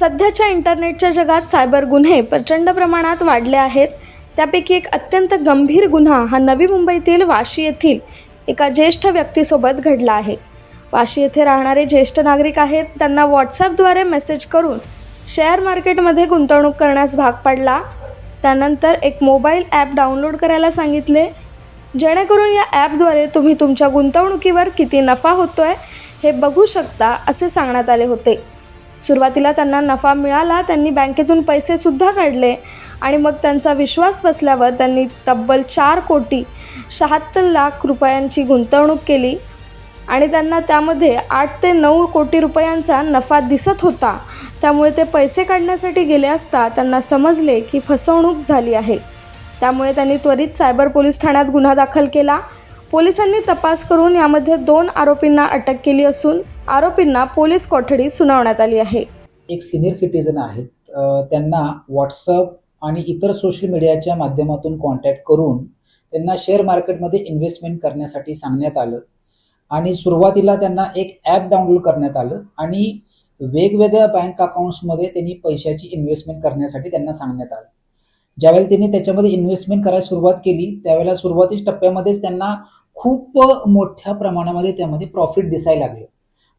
सध्याच्या इंटरनेटच्या जगात सायबर गुन्हे प्रचंड प्रमाणात वाढले आहेत. त्यापैकी एक अत्यंत गंभीर गुन्हा हा नवी मुंबईतील वाशी येथील एका ज्येष्ठ व्यक्तीसोबत घडला आहे. वाशी येथे राहणारे ज्येष्ठ नागरिक आहेत. त्यांना व्हॉट्सॲपद्वारे मेसेज करून शेअर मार्केटमध्ये गुंतवणूक करण्यास भाग पाडला. त्यानंतर एक मोबाईल ॲप डाउनलोड करायला सांगितले. जेणेकरून या ॲपद्वारे तुम्ही तुमच्या गुंतवणुकीवर किती नफा होतो आहे हे बघू शकता असे सांगण्यात आले होते. सुरुवातीला त्यांना नफा मिळाला त्यांनी बँकेतून पैसेसुद्धा काढले आणि मग त्यांचा विश्वास बसल्यावर त्यांनी तब्बल चार कोटी शहात्तर लाख रुपयांची गुंतवणूक केली आणि त्यांना त्यामध्ये आठ ते नऊ कोटी रुपयांचा नफा दिसत होता. त्यामुळे ते पैसे काढण्यासाठी गेले असता त्यांना समजले की फसवणूक झाली आहे. त्यामुळे त्यांनी त्वरित सायबर पोलीस ठाण्यात गुन्हा दाखल केला. पोलिसांनी तपास करून यामध्ये दोन आरोपींना अटक केली असून आरोपींना पोलीस कोठडी सुनावण्यात आली आहे. एक सिनियर सिटीजन आहेत. त्यांना व्हॉट्सअप आणि इतर सोशल मीडियाच्या माध्यमातून कॉन्टॅक्ट करून त्यांना शेअर मार्केटमध्ये इन्व्हेस्टमेंट करण्यासाठी सांगण्यात आलं आणि सुरुवातीला त्यांना एक ॲप डाउनलोड करण्यात आलं आणि वेगवेगळ्या बँक अकाउंट्समध्ये त्यांनी पैशाची इन्व्हेस्टमेंट करण्यासाठी त्यांना सांगण्यात आलं. ज्यावेळेला त्यांनी त्याच्यामध्ये इन्व्हेस्टमेंट करायला सुरुवात केली त्यावेळेला सुरुवातीच टप्प्यामध्येच त्यांना खूप मोठ्या प्रमाणामध्ये त्यामध्ये प्रॉफिट दिसायला लागले.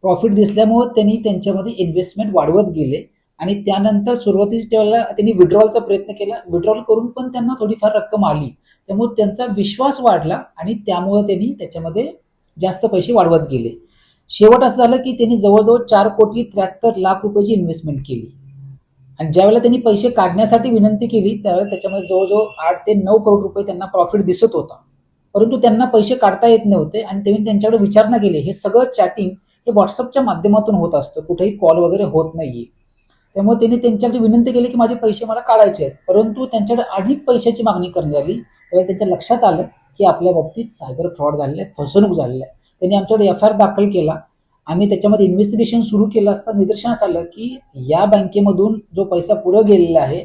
प्रॉफिट दिसल्यामुळे त्यांनी त्यांच्यामध्ये इन्व्हेस्टमेंट वाढवत गेले आणि त्यानंतर सुरुवातीच्या वेळेला त्यांनी विड्रॉलचा प्रयत्न केला विड्रॉल करून पण त्यांना थोडीफार रक्कम आली. त्यामुळे त्यांचा विश्वास वाढला आणि त्यामुळे त्यांनी त्याच्यामध्ये जास्त पैसे वाढवत गेले. शेवट असं झालं की त्यांनी जवळजवळ चार कोटी त्र्याहत्तर लाख रुपयाची इन्व्हेस्टमेंट केली. आणि ज्यावेळेला त्यांनी पैसे काढण्यासाठी विनंती केली त्यावेळेला त्याच्यामध्ये जवळजवळ आठ ते नऊ करोड रुपये त्यांना प्रॉफिट दिसत होता. परंतु त्यांना पैसे काढता येत नव्हते आणि त्यांनी त्यांच्याकडे विचारणा केली. हे सगळं चॅटिंग हे व्हॉट्सअपच्या माध्यमातून होत असतं. कुठेही कॉल वगैरे होत नाहीये. त्यामुळे त्यांनी त्यांच्याकडे विनंती केली की माझे पैसे मला काढायचे आहेत. परंतु त्यांच्याकडे अधिक पैशाची मागणी करण्यात आली. त्यावेळी त्यांच्या लक्षात आलं की आपल्या बाबतीत सायबर फ्रॉड झालेला आहे फसवणूक झालेली आहे. त्यांनी आमच्याकडे एफ आय आर दाखल केला. आम्ही त्याच्यामध्ये इन्व्हेस्टिगेशन सुरू केलं असता निदर्शनास आलं की या बँकेमधून जो पैसा पुढे गेलेला आहे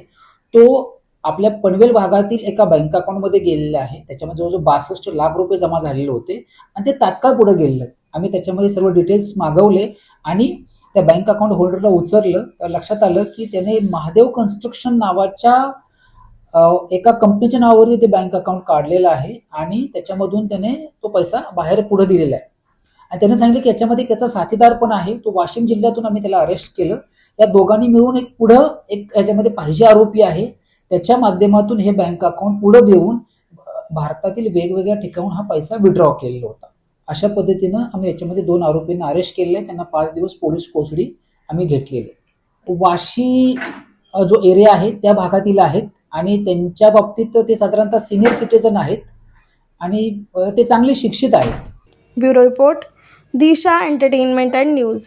तो आपल्या पनवेल भागातील एका बँक अकाउंटमध्ये गेलेले आहे. त्याच्यामध्ये जवळजवळ बासष्ट लाख रुपये जमा झालेले होते. आणि ते तात्काळ पुढे गेलेले आम्ही त्याच्यामध्ये सर्व डिटेल्स मागवले आणि त्या बँक अकाउंट होल्डरला उचललं. तर लक्षात आलं की त्याने महादेव कन्स्ट्रक्शन नावाच्या एका कंपनीच्या नावावरती ते बँक अकाउंट काढलेलं आहे. आणि त्याच्यामधून त्याने तो पैसा बाहेर पुढे दिलेला आहे. आणि त्याने सांगितलं की याच्यामध्ये त्याचा साथीदार पण आहे. तो वाशिम जिल्ह्यातून आम्ही त्याला अरेस्ट केलं. या दोघांनी मिळून एक पुढं एक याच्यामध्ये पाहिजे आरोपी आहे. त्याच्या माध्यमातून हे बँक अकाउंट पुढे देऊन भारतातील वेगवेगळ्या ठिकाणून हा पैसा विड्रॉ केलेला होता. अशा पद्धतीनं आम्ही याच्यामध्ये दोन आरोपींना अरेस्ट केले त्यांना पाच दिवस पोलीस कोठडी आम्ही घेतलेली वाशी जो एरिया आहे त्या भागातील आहेत आणि त्यांच्या बाबतीत ते साधारणतः सिनियर सिटीजन आहेत आणि ते चांगले शिक्षित आहेत. Bureau report Disha entertainment and news.